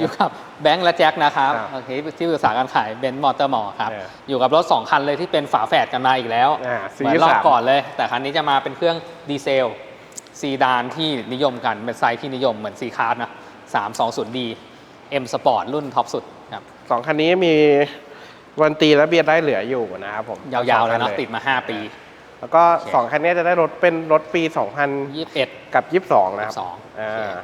อยู่กับแบงค์และแจ็คนะครับครับโอเคที่ปรึกษาการขายเบนซ์มอเตอร์มอครับ เอออยู่กับรถ 2 คันเลยที่เป็นฝาแฝดกันมาอีกแล้วอ่าเหมือนรอบก่อนเลย แต่คันนี้จะมาเป็นเครื่องดีเซลซีดานที่นิยมกัน เป็นไซส์ที่นิยมเหมือนซีคาร์ดนะ 320D M Sport รุ่นท็อปสุดครับสองคันนี้มีวันตีและเบียร์ได้เหลืออยู่นะครับผมยาวๆเลยสองเนาะคัติดมา 5 ปี แล้วก็โอเค สองคันนี้จะได้รถเป็นรถปี21 2000กับ 22 นะครับ 22อ่า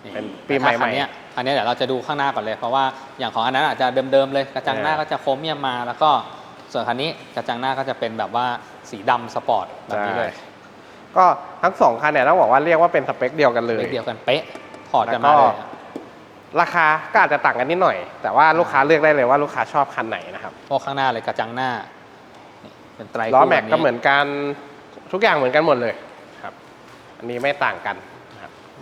โอเคเป็นปีแต่ถ้าใหม่ๆคันเนี้ย คันเนี้ยเดี๋ยวเราจะดูข้างหน้าก่อนเลย เพราะว่าอย่างของอันนั้นอาจจะเดิมๆเลยกระจังหน้าเออก็จะโครเมียมมา แล้วก็ส่วนคันนี้กระจังหน้าก็จะเป็นแบบว่าสีดำสปอร์ตแบบนี้เลยก็ทั้งสองคันเนี่ยต้องบอกว่าเรียกว่าเป็นสเปคเดียวกันเลย เลขเดียวกันเป๊ะถอดกันแล้วมาก็เลยราคาก็อาจจะต่างกันนิดหน่อย แต่ว่าลูกค้าเลือกได้เลยว่าลูกค้าชอบคันไหนนะครับพวกข้างหน้าเลยกระจังหน้านี่เป็นไตรล้อคู่แม็กบบก็เหมือนกันทุกอย่างเหมือนกันหมดเลยครับ อันนี้ไม่ต่างกันนะครับทุก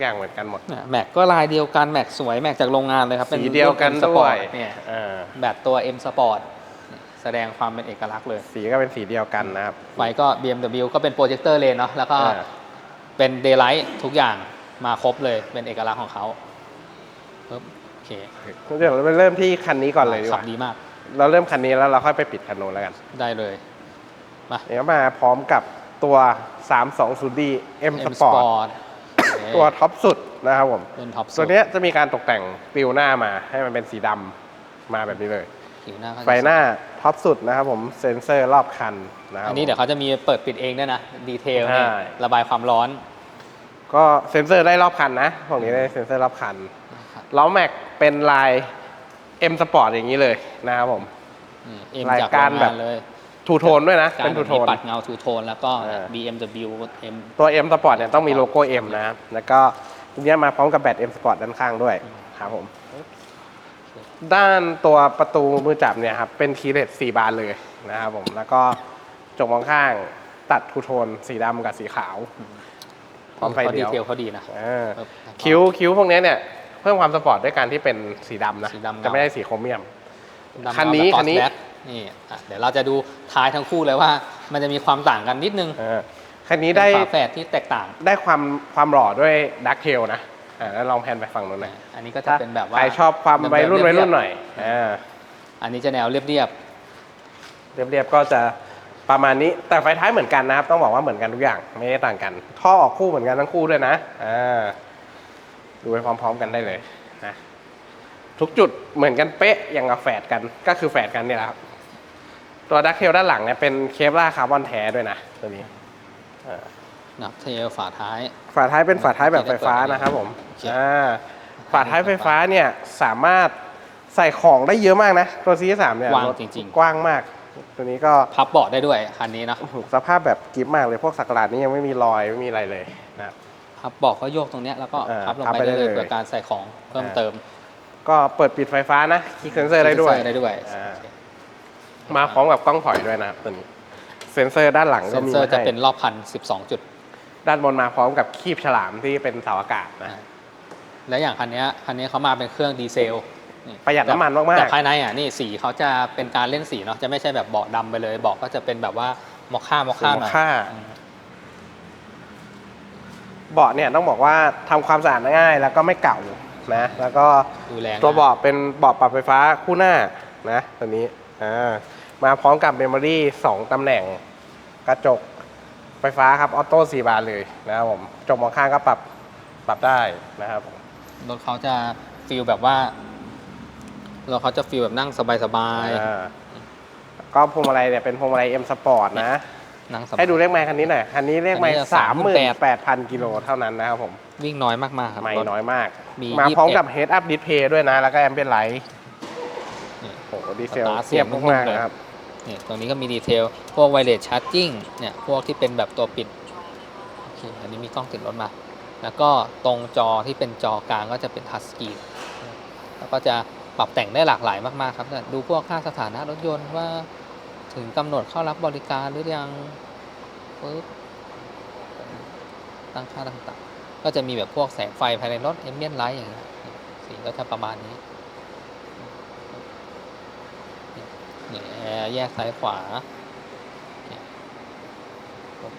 อย่างเหมือนกันหมดเนี่ยแม็กก็ลายเดียวกันแม็กสวยแม็กจากโรงงานเลยครับสีเดียวกันสด้ปวอร์ยตเนี่ยอ่าแบตตัว M Sport เนี่ยแสดงความเป็นเอกลักษณ์เลย สีก็เป็นสีเดียวกันนะครับไฟก็ BMW ก็เป็นโปรเจคเตอร์เลนเนาะแล้วก็อ่าเป็น Daylight ทุกอย่างมาครบเลยเป็นเอกลักษณ์ของเขาปึ๊บโอเคเดี๋ยวเราไปเริ่มที่คันนี้ก่อนเลยดีกขับว่าดีมาก เราเริ่มคันนี้แล้วเราค่อยไปปิดคันโน้นแล้วกัน ได้เลยมาเดี๋ยวมาพร้อมกับตัว 320D M M Sport Sport ตัวท็อปสุดนะครับผมเป็นท็อปตัวเนี้ยจะมีการตกแต่งปิวหน้ามาให้มันเป็นสีดำมาแบบนี้เลย ผิวหน้าก็จะไฟหน้าท็อปสุดนะครับผมเซ็นเซอร์รอบคันนะครับ อันนี้เดี๋ยวเขาจะมีเปิดปิดเองด้วยนะ ดีเทลใช่เนี่ยระบายความร้อน ก็เซ็นเซอร์ได้รอบคันนะพวกนี้ได้เซ็นเซอร์รอบคันล้อแม็กเป็นลาย M Sport อย่างนี้เลยนะครับผม นี่เอ็มรายจากการโงแบงาบ นเลย ทูโทนด้วยนะการเป็นทูโทนมีปัดเงาทูโทนแล้วก็เออ BMW M ตัว M Sport เนี่ยต้องมีโลโก้ M นะครับ แล้วก็ทีเนี้ยมาพร้อมกับแบต M Sport ด้านข้างด้วยครับผมด้านตัวประตูมือจับเนี่ยครับเป็นคีย์เลส4บานเลยนะครับผมแล้วก็จกมองข้างตัดทูโทนสีดำกับสีขาวพร้อมไฟเขาเดีดียวเทลเขาดีนะอ่าปึ๊บแล้วก็คิ้วคิ้วพวกเนี้ยเนี่ยเพิ่มความสปอร์ตด้วยการที่เป็นสีดำนะสีดำเงาจะไม่ได้สีโครเมียมดำคันนี้แบบคันนี้ Cross Black นี่อะเดี๋ยวเราจะดูท้ายทั้งคู่เลยว่า มันจะมีความต่างกันนิดนึงอ่าคันนี้ได้เป็นฝาแฝดที่แตกต่างได้ความความหล่อด้วยดักเทลนะอ่าแล้วลองแพนไปฝั่งนู้นหน่อยอันนี้ก็จะเป็นแบบว่า ใครชอบความวัยรุ่นเดิมๆวัยรุ่นเรีบๆหน่อยอ่าอันนี้จะแนวเรียบเรียบๆก็จะประมาณนี้แต่ไฟท้ายเหมือนกันนะครับ ต้องบอกว่าเหมือนกันทุกอย่างไม่ได้ต่างกัน ท่อออกคู่เหมือนกันทั้งคู่ด้วยนะอ่าดูไปพร้อม ๆ กันได้เลยนะทุกจุดเหมือนกันเป๊ะอย่างกับแฝดกันก็คือแฝดกันเนี่ยแหละครับ ตัวดักเทลด้านหลังเนี่ยเป็นเคปลาร์คาร์บอนแท้ด้วยนะตัวนี้ๆนับเทลฝาท้าย ฝาท้ายเป็นฝาท้ายแบบไฟฟ้านะครับผมโอเคอ่าฝาท้ายไฟฟ้าเนี่ยสามารถใส่ของได้เยอะมากนะ ตัว C3 เนี่ยกว้างรถจริงกว้างมาก ตัวนี้ก็ๆพับเบาะได้ด้วยคันนี้เนอะโอ้โหสภาพแบบกิฟมากเลยพวกสักหลาดนี้ยังไม่มีรอยไม่มีอะไรเลยนะครับพับเบาะก็โยกตรงเนี้ยแล้วก็อ่าพับลงพับไปไปได้ได้เลยเลยเพื่อการใส่ของเพิ่มอ่าเติม ก็เปิดปิดไฟฟ้านะคลิกเซนเซอร์ได้ด้วย มาพร้อมกับกล้องถอยด้วยนะครับตัวนี้ เซ็นเซอร์ด้านหลังเซก็นมีเซอร์จะให้เป็นรอบพัน12จุด ด้านบนมาพร้อมกับคีบฉลามที่เป็นเสาอากาศนะ และอย่างคันเนี้ยคันนี้เขามาเป็นเครื่องดีเซลประหยัดน้ำมันมากๆ แต่ภายในอะนี่สีเขาจะเป็นการเล่นสีเนาะจะไม่ใช่แบบเบาะดำไปเลยเบาะก็จะเป็นแบบว่ามอคค่ามอคค่าหน่อยค่าอืม เบาะเนี่ยต้องบอกว่าทำความสะอาดง่ายแล้วก็ไม่เก่านะ แล้วก็ดูแรงตัวเบาะเป็นเบาะปรับไฟฟ้าคู่หน้านะตัวนี้อ่า มาพร้อมกับเมมโมรี่2ตำแหน่งกระจกไฟฟ้าครับออโต้4บานเลยนะครับผมจกมองข้างก็ปรับปรับได้นะครับผมรถเขาจะฟีลแบบว่ารถเขาจะฟีลแบบนั่งสบายอ่าก็พวงมาลัยเนี่ยเป็นพวงมาลัย M Sport นะ ๆนั่งสบาย ให้ดูเลขไมล์คันนี้หน่อย คันนี้เลขไมล์อันนี้จะสามหมื่นแปด38,000พันกิโลเท่านั้นนะครับผม วิ่งน้อยมากๆครับไม่รถ น้อยมาก มีมาพร้อม21กับ Head Up Display ด้วยนะ แล้วก็ Ambient Light นี่โอ้โหดีเซลสตาร์ทเสีเทียยงบนุ่มมากๆเลยๆนะครับ นี่ตรงนี้ก็มีดีเทล พวกไวเลสชาร์จิ่งเนี่ยพวกที่เป็นแบบตัวปิดโอเคอันนี้มีกล้องติดรถมา แล้วก็ตรงจอที่เป็นจอกลางก็จะเป็นทัชสกรีนแล้วก็จะปรับแต่งได้หลากหลายมากๆครับดูพวกค่าสถานะรถยนต์ว่าถึงกำหนดเข้ารับบริการหรือยังปึ๊บตั้งค่าต่างๆ ก็จะมีแบบพวกแสงไฟภายในรถเอมเบียนไลท์อย่างเงี้ยสีก็จะประมาณนี้ นี่แอร์แยกซ้ายขวาเนี่ยปุ๊บ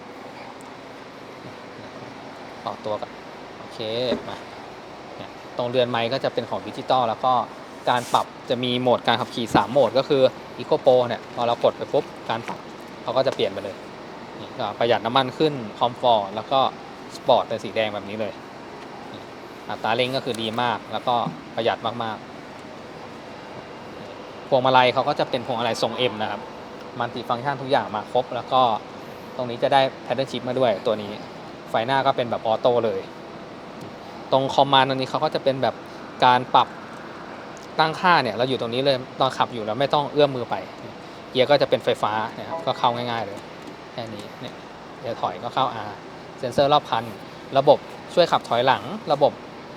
ต่อตัวกันโอเคมาตรงเรือนไม้ก็จะเป็นของดิจิตอลแล้วก็การปรับจะมีโหมดการขับขี่ 3 โหมดก็คือ Eco Pro เนี่ยพอเรากดไปปุ๊บการปรับเขาก็จะเปลี่ยนไปเลยประหยัดน้ำมันขึ้นคอมฟอร์ตแล้วก็สปอร์ตเป็นสีแดงแบบนี้เลยอัตราเร่งก็คือดีมากแล้วก็ประหยัดมากๆ วงมาลัยเขาก็จะเป็นพวงมาลัยทรง M นะครับ มัลติฟังก์ชันทุกอย่างมาครบ แล้วก็ตรงนี้จะได้แพทเทิร์นชิปมาด้วยตัวนี้ ไฟหน้าก็เป็นแบบออโต้เลย ตรงคอมมานด์ตรงนี้เขาก็จะเป็นแบบการปรับตั้งค่าเนี่ยเราอยู่ตรงนี้เลยตอนขับอยู่เราไม่ต้องเอื้อมมือไป เกียร์ก็จะเป็นไฟฟ้าเนี่ยครับก็เข้าง่ายๆเลยแค่นี้เนี่ยเดี๋ยวถอยก็เข้า R เซ็นเซอร์รอบคัน ระบบช่วยขับถอยหลัง ระบบ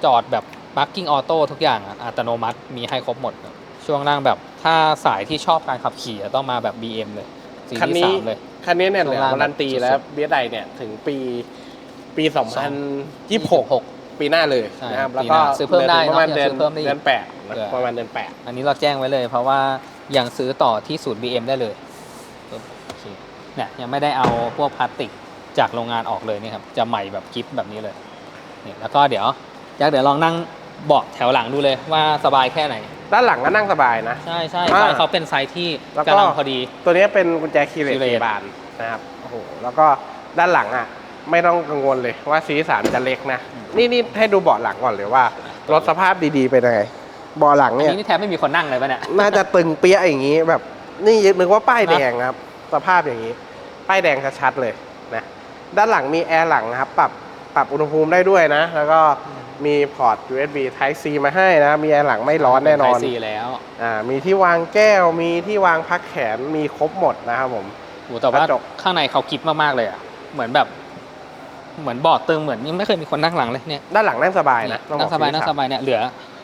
จอดแบบ parking auto ทุกอย่างอะอัตโนมัติมีให้ครบหมดครับ ช่วงล่างแบบถ้าสายที่ชอบการขับขี่อะต้องมาแบบ BM เลยซีคันรีส์นี้สามเลย คันนี้เนี่ยเหลือช่วงล่างการันตีสุดๆแล้วเบียดไดเนี่ยถึงปีปี 2026 ปีหน้าเลยใช่นะครับปีแล้วหก็น้าซื้อเพิ่มได้หลือถึงประมาณเนอะเดือนยังซื้อเพิ่มได้อีกเดือนแปดนะเออ ประมาณเดือนแปดอันนี้เราแจ้งไว้เลย เพราะว่ายังซื้อต่อที่ศูนย์ BM ได้เลยปึ๊บโอเคเนี่ยยังไม่ได้เอาพวกพลาสติกจากโรงงานออกเลยนี่ครับ จะใหม่แบบกิฟแบบนี้เลยนี่แล้วก็เดี๋ยวยักษ์เดี๋ยวลองนั่งเบาะแถวหลังดูเลยว่าสบายแค่ไหนด้านหลังก็นั่งสบายนะ ใช่ใช่อ่าไซส์เขาเป็นไซส์ที่แล้วก็กำลังพอดี ตัวนี้เป็นกุญแจคีย์เลส keyless สี่บานนะครับโอ้โหแล้วก็ด้านหลังอะไม่ต้องกังวลเลยว่าซีสามจะเล็กนะ นี่นี่ให้ดูเบาะหลังก่อนเลยว่ารถสภาพดีๆเป็นยังไงเบาะหลังอันเนี่ยนี้นี่แทบไม่มีคนนั่งเลยปะเนี่ยน่าจะตึงเปี้ยอย่างนี้แบบ นี่นึกว่าป้ายแดงครับ สภาพอย่างนี้ ป้ายแดงชัดๆเลยนะด้านหลังมีแอร์หลังนะครับ ปรับ ปรับอุณหภูมิได้ด้วยนะ แล้วก็มีพอร์ต USB Type C มาให้นะ มีแอร์หลังไม่ร้อนแน่นอนไซส์ C แล้วอ่ามีที่วางแก้วมีที่วางพักแขนมีครบหมดนะครับผมโหแต่ว่ากระจกข้างในเขากิฟมากๆเลยอะเหมือนแบบเหมือนเบาะตึงเหมือนยังไม่เคยมีคนนั่งหลังเลยเนี่ยด้านหลังนั่งสบายนะต้องบนั่อกงสบายซีนั่งสสมบายเนี่ยเหลือ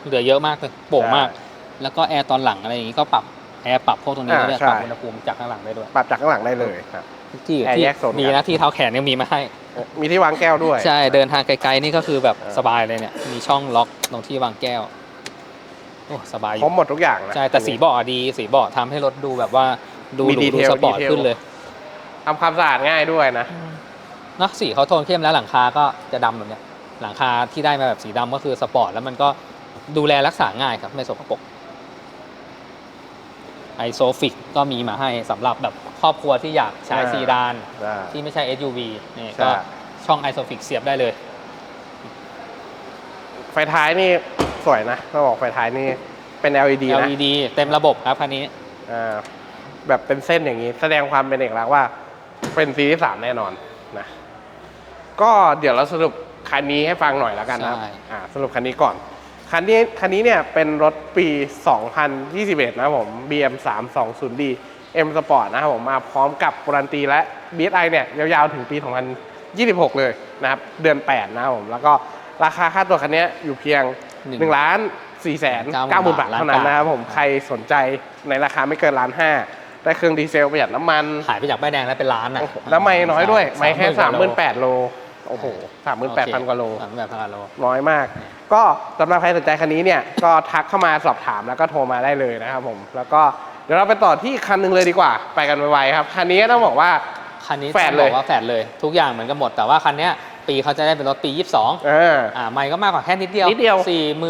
เหลือเยอะมากเลยโปร่งมากใช่แล้วก็แอร์ตอนหลังอะไรอย่างงี้ก็ปรับแอร์ปรับพวกตรงนี้อ่าได้ด้วยใช่ปรับอุณหภูมิจากข้างหลังได้ด้วยปรับจากข้างหลังได้เลยครับ ที่แอร์ที่แยกโซนมีกันนะที่เท้าแขนยังมีมาให้ มีที่วางแก้วด้วย ใช่เดินทางไกลๆนี่ก็คือแบบเออสบายเลยเนี่ยมีช่องล็อกตรงที่วางแก้วโอ้สบายอครบยู่หมดทุกอย่างนะใช่แต่สีเบาะดีสีเบาะทำให้รถดูแบบว่าดูหมีรูดีดูเทลสปอร์ตดีเทลขึ้นเลยทำความสะอาดง่ายด้วยนะ เนอะสีเขาโทนเข้มแล้วหลังคาก็จะดำแบบเนี้ยหลังคาที่ได้มาแบบสีดำก็คือสปอร์ตแล้วมันก็ดูแลรักษาง่ายครับไม่สกปรก ไอโซฟิกก็มีมาให้สำหรับแบบครอบครัวที่อยากใช้อ่าซีดานอ่าที่ไม่ใช่ SUV นี่ใช่ ก็ช่องไอโซฟิกเสียบได้เลย ไฟท้ายนี่สวยนะต้องบอกไฟท้ายนี่เป็น LED นะ LED เต็มระบบครับคันนี้อ่าแบบเป็นเส้นอย่างนี้ แสดงความเป็นเอกลักษณ์ว่าเป็นซีรีส์สามแน่นอนนะก็เดี๋ยวเราสรุปคันนี้ให้ฟังหน่อยแล้วกันนะครับใช่อ่าสรุปคันนี้ก่อน คันนี้คันนี้เนี่ยเป็นรถปี 2021 นะครับผม BM 320D M Sport นะครับผมมาพร้อมกับการันตีและ BSI เนี่ยยาวๆถึงปี 2026 เลยนะครับ เดือน 8 นะครับผม แล้วก็ราคาค่าตัวคันนี้อยู่เพียงหนึ่ง1ล้าน4แสน9หมื่นบาทเท่านั้นนะครับผมใครสนใจในราคาไม่เกินล้านห้าได้เครื่องดีเซลประหยัดน้ำมัน หายไปจากป้ายแดงแล้วเป็นล้านอะโอ้โหแล้วไม่น้อยด้วย ไม่แค่กว่38,000โล โอ้โห38,000กว่าโลสามหมื่นแปดพันกว่าโลน้อยมาก ก็สำหรับใครสนใจคันนี้เนี่ย ก็ทักเข้ามาสอบถามแล้วก็โทรมาได้เลยนะครับผม แล้วก็เดี๋ยวเราไปต่อที่คันหนึงเลยดีกว่า ไปกันไวๆครับ คันนี้ก็ต้องบอกว่า คันนี้แฝดต้องเลบอยกว่าแฝดเลย ทุกอย่างเหมือนกันหมด แต่ว่าคันเนี้ยปีเขาจะได้เป็นรถปี 22เอออ่าไม่ก็มากกว่าแค่นิดเดียวนิดเดียว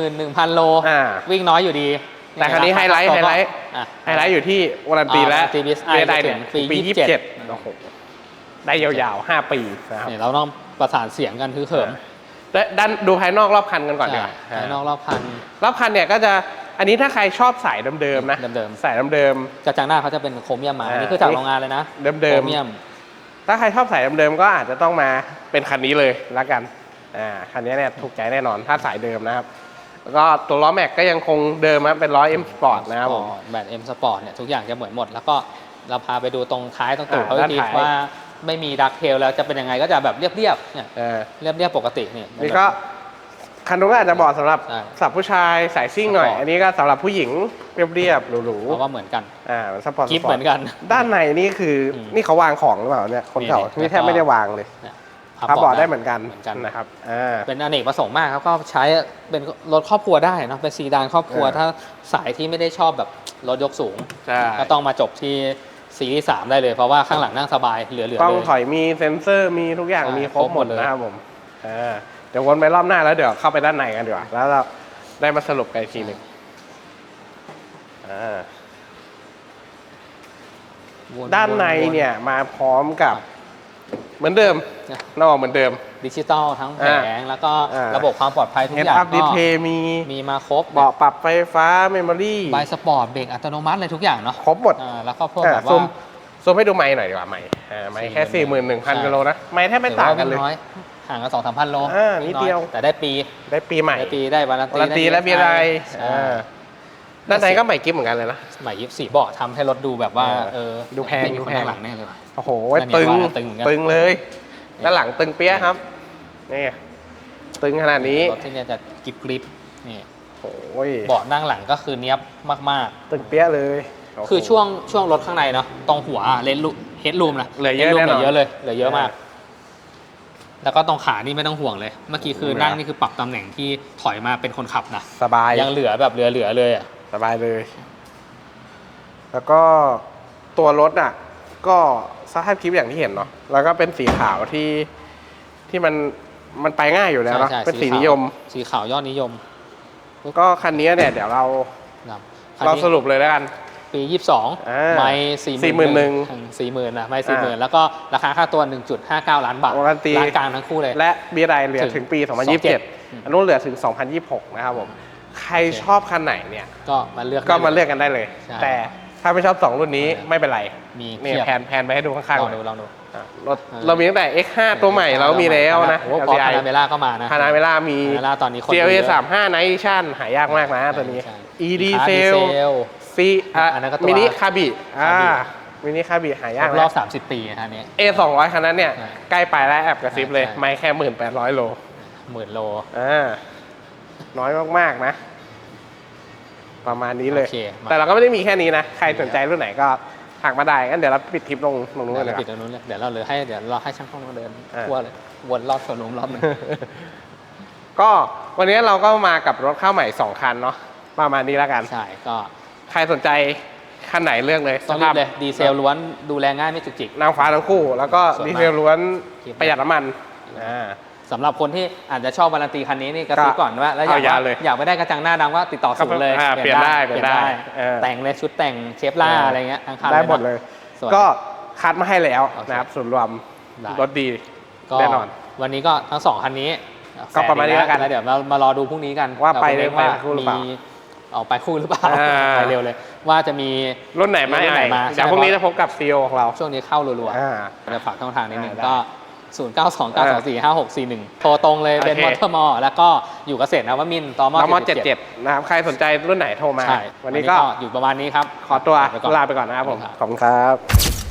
41,000 โลอ่าวิ่งน้อยอยู่ดี แต่คันนี้ไฮไลท์ไฮไลท์อะไฮไลท์อยู่ที่วารันตีและอ่า warranty BSI ได้เนี่ยปีปี27 27โอ้โหได้ยาวๆ 5 ปีนะครับเนี่ยเราต้องประสานเสียงกันคือเขิมและด้านดูภายนอกรอบคันกันก่อนดีกว่าใช่ภายนอกรอบคัน รอบคันเนี่ยก็จะอันนี้ถ้าใครชอบสายเดิมๆนะเดิมๆสายเดิมกระจังหน้าเขาจะเป็นโครเมียมมาอ่าอันนี้คือจากโรงงานเลยนะเดิมๆโครเมียมๆถ้าใครชอบสายเดิมๆก็อาจจะต้องมาเป็นคันนี้เลยละกันอ่าคันนี้เนี่ยถูกใจแน่นอนถ้าสายเดิมนะครับแล้วก็ตัวล้อแม็กก็ยังคงเดิมครับเป็นล้อ M Sport นะครับผมแบบ M Sport เนี่ยทุกอย่างจะเหมือนหมด แล้วก็เราพาไปดูตรงท้ายตรงตูดอ่าเขาด้านดีท้ายว่า ไม่มีดักเทลแล้วจะเป็นยังไงก็จะแบบเรียบๆเนี่ยเออเรียบๆปกตินี่ นี่ก็คันนู้นก็อาจจะเหมาะสำหรับใช่สำหรับผู้ชายสายซิ่งหน่อย สปอร์ต อันนี้ก็สำหรับผู้หญิงเรียบๆหรูเพราะว่าเหมือนกันๆอ่าสปอร์ตกิฟสปอร์ตเหมือนกัน ด้านในนี่คืออมนี่เขาวางของหรือเปล่าเนี่ยคนเก่านี่นี่แทบแล้วก็ไม่ได้วางเลยเนี่ยพับบอร์ดได้เหมือนกันเหมือนกัน นะครับอ่า เป็นอเนกประสงค์มากครับก็ใช้เป็นรถครอบครัวได้เนอะเป็นซีดานครอบครัว เออ ถ้าสายที่ไม่ได้ชอบแบบรถยกสูง ใช่ ก็ต้องมาจบที่ ซีรีส์สามได้เลย เพราะว่าข้างหลังนั่งสบายเหลือๆเลยกล้องถอยมีเซ็นเซอร์มีทุกอย่างใช่มีครบครบหหมมดดเลย นะครับผมอ่าเดี๋ยววนไปรอบหน้าแล้วเดี๋ยวเข้าไปด้านในกันดีกว่าแล้วเราได้มาสรุปกันอีกทีหนึ่งอ่า วๆด้านในวๆเนี่ยมาพร้อมกับ เหมือนเดิมนะนอกเหมือนเดิม ดิจิตอลทั้งแผอ่างแล้วก็อ่าระบบความปลอดภัยทุก Head อย่าง Up ก็ Display มีมีมาครบเบาะปรับไฟฟ้าเมมโมรี่บายสปอร์ตเบรกอัตโนมัติเลยทุกอย่างเนาะครบหมดอ่าแล้วก็พวกอะแบบซูว่ามซูมให้ดูไม้หน่อยดีกว่าไม้อ่าไม้แค่สี่หมื่นหนึ่งพันใช่กิโลนะไม้แทบไม่ต่างกันเลยถือว่วิ่อยห่างกันสองสามพันโลอ่านิดเดียวแต่ได้ปีได้ปีใหม่ได้ปีได้วารันตีวารันตีและเบียร์ไรอ่าด้านในก็ใหม่กิ๊บเหมือนกันเลยนะใหม่ยิบสีเบาะทำให้รถดูแบบว่าอ่าเออดูแพงไม่มีดูคนแพงข้างหลังแน่เลยว่ะโอ้โหนั่นไงตึงว่าตึงเหมือนกันตึงเลยด้านหลังตึงเปี้ยะครับ นี่ตึงขนาดนี้รถที่เนี่ยจะกริบกริบนี่โอ้ยเบาะนั่งหลังก็คือเนี้ยบมากตึงเปี้ยะเลยโโหๆคือช่วงช่วงรถข้างในเนาะตรงหัวเลนลูเฮดรูมนะเหลือเยอะ headroom แน่นอนเหลือเยอะเลยเหลือเยอะมาก แล้วก็ตรงขานี่ไม่ต้องห่วงเลย เมื่อกี้คือเหลือนั่งนี่คือปรับตำแหน่งที่ถอยมาเป็นคนขับนะสบายยังเหลือแบบเหลือๆเลยอะสบายเลย แล้วก็ตัวรถอะ ก็สภาพคลิปอย่างที่เห็นเนาะแล้วก็เป็นสีขาวที่ที่มัน มันไปง่ายอยู่แล้วเนาะใช่ใช่เป็นสีขาวนิยม สีขาวยอดนิยมก็คันนี้เนี่ยเดี๋ยวเราครับเราสรุปเลยแล้วกัน ปี22อ่าไม่สี่41,000สี่หมื่นนะไม่สี่หมื่นแล้วก็ราคาค่าตัว 1.59 ล้านบาทวารันตีร้านกลางทั้งคู่เลย และเบียร์ไดเหลือถึงถึงปีอืม2027 อันนู้นเหลือถึง 2026 นะครับผม ใครชอบคันไหนเนี่ย ก็มาเลือกก็มาได้ เลือกกันได้เลย ใช่ แต่ ถ้าไม่ชอบ 2 รุ่นนี้ใช่ไม่เป็นไรมีนี่เพียบแพนแพนไปให้ดูข้างลๆองเลดูยลองดู อะรถอ่าเรามีตั้งแต่ X5 ตัวใหม่เราก็มีแล้วนะ โอ้โหพอ LCI พานาเมล่าก็มานะพานาเวล่ามีพานาเมล่าตอนนี้คนดู CLA เยอะ 35 Night Edition หายากมากนะตัวนี้ ใช่ ED คาร์ Cell ดีเซล C อะอันนั้นก็ตัวมินิคาบิอ่าคาบิ มินิคาบิหายาคกรบนะรอบ 30 ปีนะนี้ A 200คันนั้นเนี่ย ใช่ใกล้ไปแล้วแอบกระซิบเลย ใช่ ไม่แค่ 1,800 โล หมื่นโล อ่า น้อยมาก ๆ นะ ประมาณนี้เลย โอเคมา แต่เราก็ไม่ได้มีแค่นี้นะ ใครสนใจรุ่นไหนก็ถักมาได้งั้นเดี๋ยวเราปิดคลิปลงลงนู้นเดี๋ยวเลยเราคปิดตรงนู้นเลยเดี๋ยวเราเหลือให้เดี๋ยวเราให้ช่างกล้องมาเดินอ่าทั่วเลยวนรอบโชว์รูมรอบหนึง ก็วันนี้เราก็มากับรถข้าวใหม่ 2 คันเนาะประมาณนี้แล้วกัน ใช่ก็ใครสนใจคันไหนเลือกเลยต้องรีบเลยดีเซลล้วนดูแลง่ายไม่จุกจิก นางฟ้าทั้งคู่ แล้วก็ส่วนมากดีเซลล้วนคลิปประหยัดน้ำมันอ่า สำหรับคนที่อาจจะชอบวารันตีคันนี้นี่กระซิบก็ก่อนว่าแล้วอยากเอายาว่าเลยอยากไปได้กระจังหน้าดำว่าติดต่อศูนย์เลยอ่าเปลี่ยนได้เปลี่ยนได้เออ แต่งเลยชุดแต่งเชฟล่าเออออะไรเงี้ยทั้งคันได้นะหมดเลย ส่วน ก็คัดมาให้แล้วโอเคนะครับส่วนรวมได้ รถดี ก็แน่นอนวันนี้ก็ทั้งสองคันนี้ก็ประมาณนี้แล้วกันแล้วเดี๋ยวเรามารอดูพรุ่งนี้กันว่าไปเรไปว่าคู่หรือเปล่ามีออกไปคู่หรือเปล่าอ่า ไปเร็วเลย ว่าจะมี รุ่นไหนมารุ่นไหนมา เดี๋ยวพรุ่งนี้จะพบกับซีอของเรา ช่วงนี้เข้ารัวอ่า ๆเดี๋ยวฝากช่องทางนิดนึงได้ ก็ 0 9 2 9 2 4 5 6 4 1 โทรตรงเลยเป็นโอเคมอเตอร์มอแล้วก็อยู่เกษตรนวมินทร์ตอมน้องมอ77 77นะครับใครสนใจรุ่นไหนโทรมา ใช่วันนี้ก็อยู่ประมาณนี้ครับ ขอตัวไปก่อนลาไปก่อนนะครับผมครับขอบคุณครับ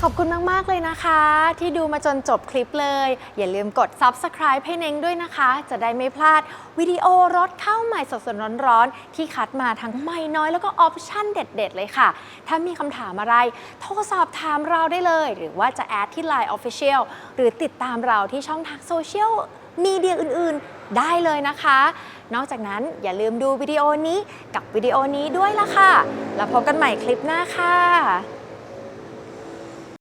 ขอบคุณมาก ๆ เลยนะคะ ที่ดูมาจนจบคลิปเลย อย่าลืมกด subscribe ให้เน้งด้วยนะคะ จะได้ไม่พลาดวิดีโอรถเข้าใหม่สดๆร้อนๆ ที่คัดมาทั้งใหม่น้อยแล้วก็ออปชั่นเด็ด ๆ เลยค่ะ ถ้ามีคำถามอะไร โทรสอบถามเราได้เลย หรือว่าจะแอดที่ Line Official หรือติดตามเราที่ช่องทางโซเชียลมีเดียอื่น ๆ ได้เลยนะคะ นอกจากนั้นอย่าลืมดูวิดีโอนี้กับวิดีโอนี้ด้วยล่ะค่ะ แล้วพบกันใหม่คลิปหน้าค่ะ